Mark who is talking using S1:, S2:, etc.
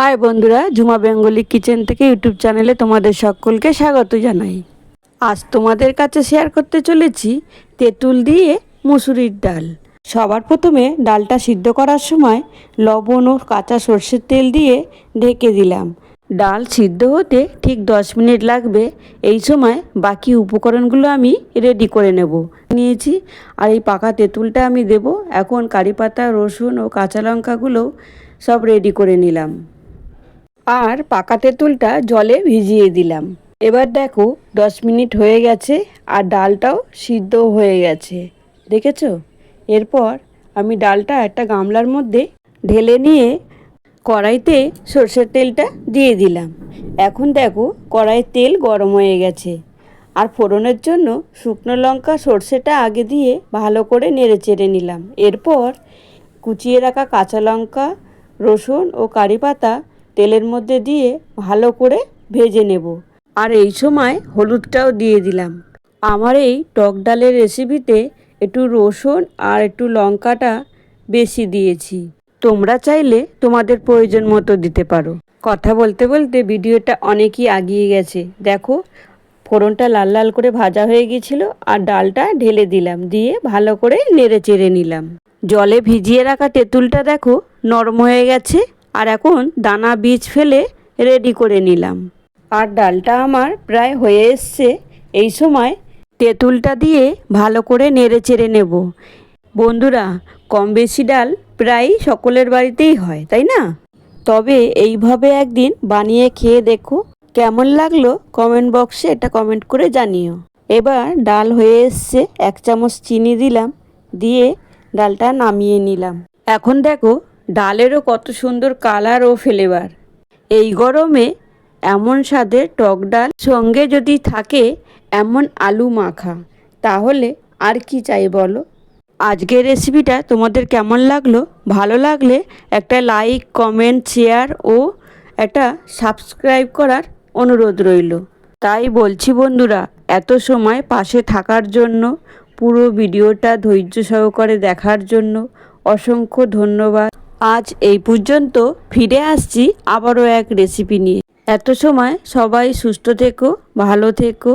S1: High বন্ধুরা Jhuma Bengali kitchen থেকে YouTube চ্যানেলে তোমাদের সকলকে স্বাগত জানাই। আজ তোমাদের কাছে শেয়ার করতে চলেছি তেঁতুল দিয়ে মুসুরির ডাল। সবার প্রথমে ডালটা সিদ্ধ করার সময় লবণ ও কাঁচা সর্ষের তেল দিয়ে ঢেকে দিলাম। ডাল সিদ্ধ হতে ঠিক দশ মিনিট লাগবে। এই সময় বাকি উপকরণগুলো আমি রেডি করে নেব। নিয়েছি, আর এই পাকা তেঁতুলটা আমি দেব। এখন কারি পাতা, রসুন ও কাঁচা লঙ্কাগুলো সব রেডি করে নিলাম। আর পাকা তেঁতুলটা জলে ভিজিয়ে দিলাম। এবার দেখো, দশ মিনিট হয়ে গেছে আর ডালটাও সিদ্ধ হয়ে গেছে। দেখেছ? এরপর আমি ডালটা একটা গামলার মধ্যে ঢেলে নিয়ে কড়াইতে সর্ষের তেলটা দিয়ে দিলাম। এখন দেখো, কড়াইয়ের তেল গরম হয়ে গেছে। আর ফোড়নের জন্য শুকনো লঙ্কা সর্ষেটা আগে দিয়ে ভালো করে নেড়ে চেড়ে নিলাম। এরপর কুচিয়ে রাখা কাঁচা লঙ্কা, রসুন ও কারি পাতা তেলের মধ্যে দিয়ে ভালো করে ভেজে নেব। আর এই সময় হলুদটাও দিয়ে দিলাম। আমার এই টক ডালের রেসিপিতে একটু রসুন আর একটু লঙ্কাটা বেশি দিয়েছি। তোমরা চাইলে তোমাদের প্রয়োজন মতো দিতে পারো। কথা বলতে বলতে ভিডিওটা অনেকই আগিয়ে গেছে। দেখো, ফোড়নটা লাল লাল করে ভাজা হয়ে গিয়েছিল আর ডালটা ঢেলে দিলাম। দিয়ে ভালো করে নেড়ে চেড়ে নিলাম। জলে ভিজিয়ে রাখা তেঁতুলটা দেখো নরম হয়ে গেছে। আর এখন দানা বীজ ফেলে রেডি করে নিলাম। আর ডালটা আমার প্রায় হয়ে এসছে। এই সময় তেঁতুলটা দিয়ে ভালো করে নেড়ে চেড়ে নেব। বন্ধুরা, কম বেশি ডাল প্রায় সকলের বাড়িতেই হয়, তাই না? তবে এইভাবে একদিন বানিয়ে খেয়ে দেখো কেমন লাগল কমেন্ট বক্সে এটা কমেন্ট করে জানিও। এবার ডাল হয়ে এসছে, এক চামচ চিনি দিলাম, দিয়ে ডালটা নামিয়ে নিলাম। এখন দেখো ডালেরও কত সুন্দর কালার ও ফ্লেভার এই গরমে এমন স্বাদের টক ডাল সঙ্গে যদি থাকে এমন আলু মাখা, তাহলে আর কি চাই বলো? আজকের রেসিপিটা তোমাদের কেমন লাগল? ভালো লাগলে একটা লাইক কমেন্ট শেয়ার ও একটা সাবস্ক্রাইব করার অনুরোধ রইল। তাই বলছি বন্ধুরা, এত সময় পাশে থাকার জন্য, পুরো ভিডিওটা ধৈর্য সহকারে দেখার জন্য অসংখ্য ধন্যবাদ। আজ এই পর্যন্ত ফিরে আসছি আবারও এক রেসিপি নিয়ে। এত সময় সবাই সুস্থ থেকো, ভালো থেকো।